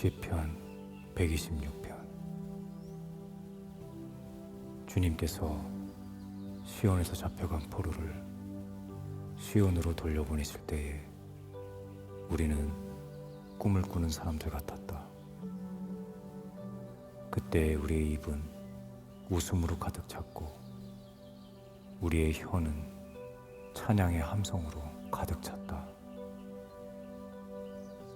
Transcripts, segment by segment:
시편 126편 주님께서 시온에서 잡혀간 포로를 시온으로 돌려보내실 때에 우리는 꿈을 꾸는 사람들 같았다. 그때 우리의 입은 웃음으로 가득 찼고 우리의 혀는 찬양의 함성으로 가득 찼다.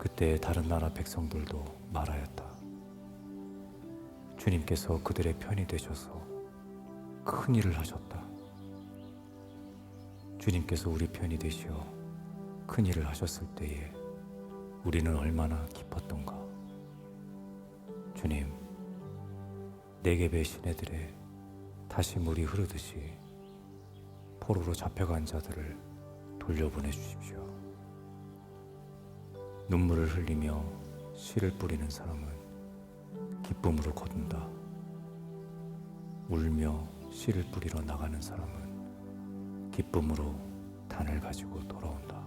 그때 다른 나라 백성들도 말하였다. 주님께서 그들의 편이 되셔서 큰 일을 하셨다. 주님께서 우리 편이 되시어 큰 일을 하셨을 때에 우리는 얼마나 기뻤던가. 주님, 내게 배신 애들의 다시 물이 흐르듯이 포로로 잡혀간 자들을 돌려보내 주십시오. 눈물을 흘리며 씨를 뿌리는 사람은 기쁨으로 거둔다. 울며 씨를 뿌리러 나가는 사람은 기쁨으로 단을 가지고 돌아온다.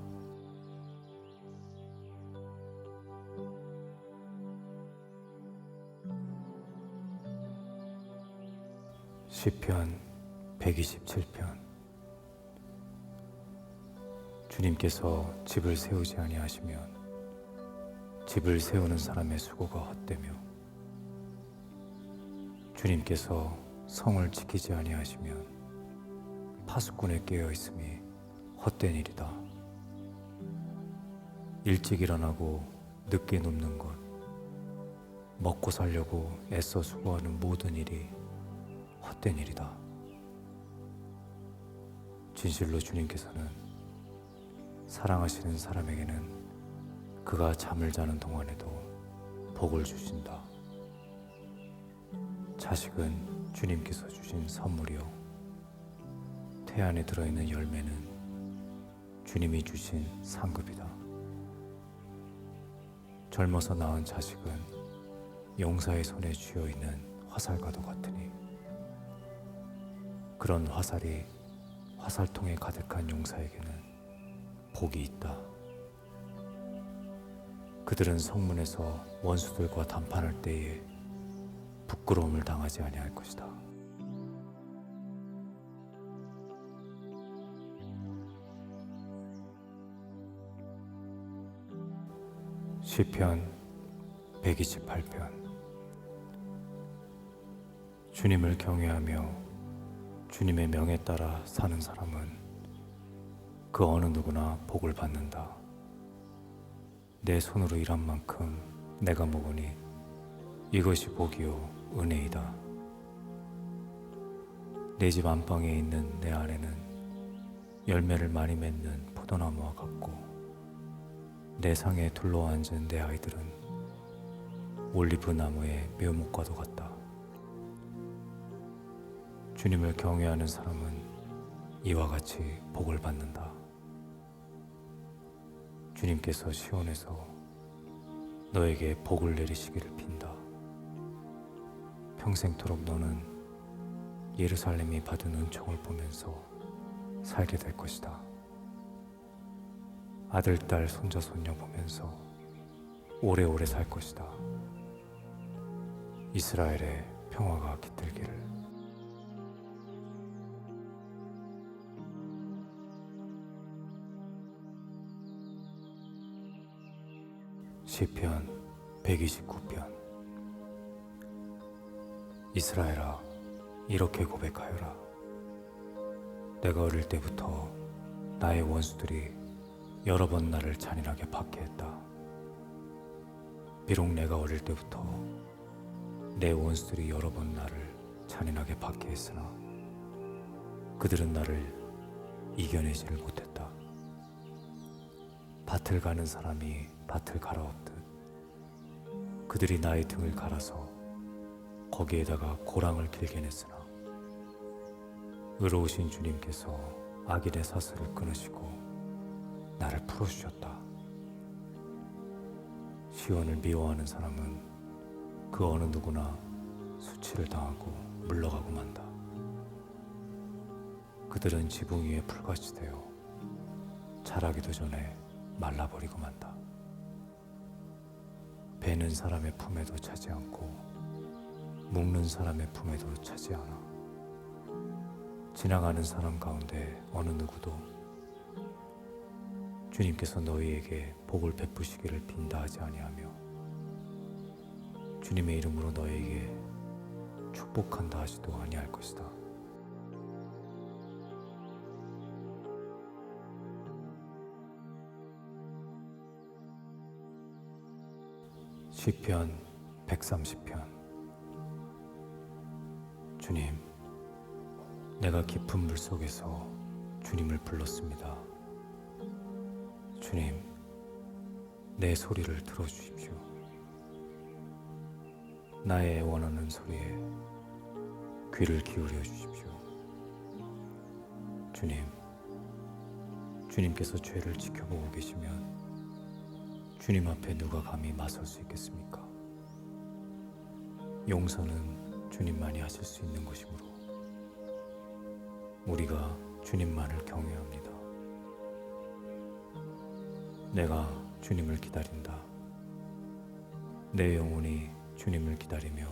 시편 127편 주님께서 집을 세우지 아니하시면 집을 세우는 사람의 수고가 헛되며 주님께서 성을 지키지 아니하시면 파수꾼에 깨어 있음이 헛된 일이다. 일찍 일어나고 늦게 눕는 것, 먹고 살려고 애써 수고하는 모든 일이 헛된 일이다. 진실로 주님께서는 사랑하시는 사람에게는 그가 잠을 자는 동안에도 복을 주신다. 자식은 주님께서 주신 선물이요. 태 안에 들어있는 열매는 주님이 주신 상급이다. 젊어서 낳은 자식은 용사의 손에 쥐어 있는 화살과도 같으니 그런 화살이 화살통에 가득한 용사에게는 복이 있다. 그들은 성문에서 원수들과 담판할 때에 부끄러움을 당하지 아니할 것이다. 시편 128편 주님을 경외하며 주님의 명에 따라 사는 사람은 그 어느 누구나 복을 받는다. 내 손으로 일한 만큼 내가 먹으니 이것이 복이요 은혜이다. 내 집 안방에 있는 내 아내는 열매를 많이 맺는 포도나무와 같고 내 상에 둘러앉은 내 아이들은 올리브 나무의 묘목과도 같다. 주님을 경외하는 사람은 이와 같이 복을 받는다. 주님께서 시온에서 너에게 복을 내리시기를 빈다. 평생토록 너는 예루살렘이 받은 은총을 보면서 살게 될 것이다. 아들, 딸, 손자, 손녀 보면서 오래오래 살 것이다. 이스라엘의 평화가 깃들기를. 시편 129편. 이스라엘아 이렇게 고백하여라. 내가 어릴 때부터 나의 원수들이 여러 번 나를 잔인하게 박해했다. 비록 내가 어릴 때부터 내 원수들이 여러 번 나를 잔인하게 박해했으나 그들은 나를 이겨내지를 못했다 밭을 가는 사람이 밭을 갈아엎듯 그들이 나의 등을 갈아서 거기에다가 고랑을 길게 냈으나 의로우신 주님께서 악인의 사슬을 끊으시고 나를 풀어주셨다. 시온을 미워하는 사람은 그 어느 누구나 수치를 당하고 물러가고 만다. 그들은 지붕 위에 풀같이 되어 자라기도 전에 말라버리고 만다. 베는 사람의 품에도 차지 않고 묶는 사람의 품에도 차지 않아. 지나가는 사람 가운데 어느 누구도 주님께서 너희에게 복을 베푸시기를 빈다 하지 아니하며 주님의 이름으로 너희에게 축복한다 하지도 아니할 것이다. 시편 130편 주님 내가 깊은 물 속에서 주님을 불렀습니다. 주님 내 소리를 들어 주십시오. 나의 원하는 소리에 귀를 기울여 주십시오. 주님 주님께서 죄를 지켜보고 계시면 주님 앞에 누가 감히 맞설 수 있겠습니까? 용서는 주님만이 하실 수 있는 것이므로 우리가 주님만을 경외합니다. 내가 주님을 기다린다. 내 영혼이 주님을 기다리며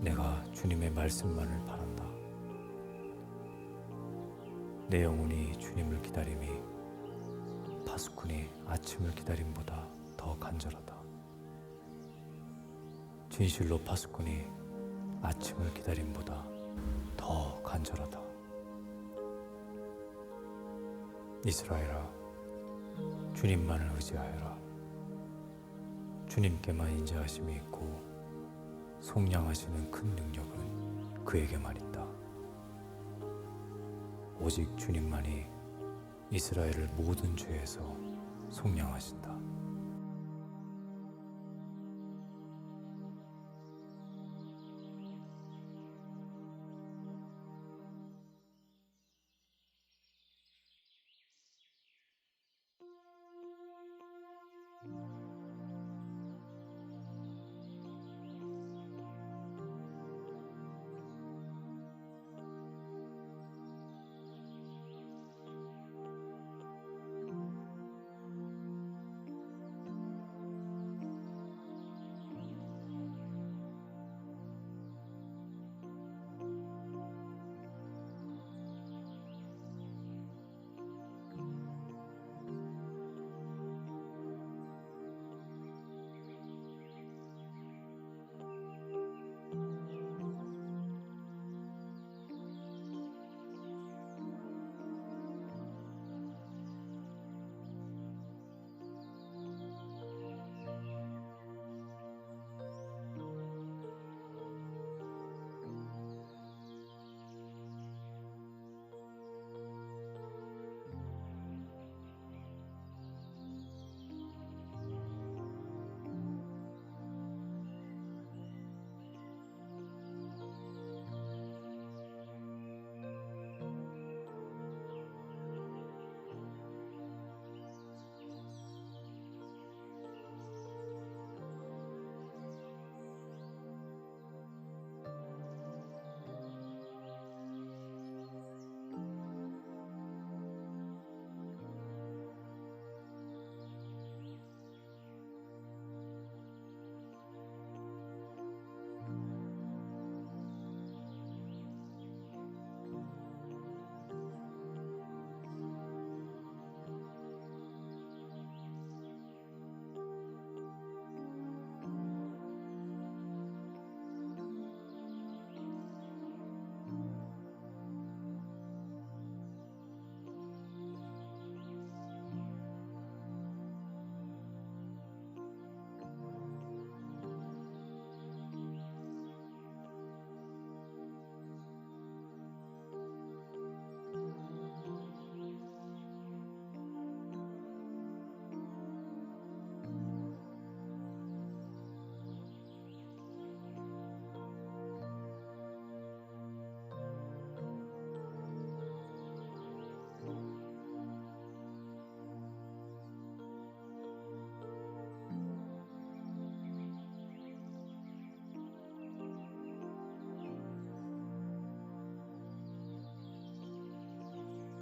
내가 주님의 말씀만을 바란다. 내 영혼이 주님을 기다림이 파수꾼이 아침을 기다림보다 더 간절하다. 진실로 파수꾼이 아침을 기다림보다 더 간절하다. 이스라엘아, 주님만을 의지하여라. 주님께만 인자하심이 있고 속량하시는 큰 능력은 그에게만 있다. 오직 주님만이 이스라엘을 모든 죄에서 속량하신다.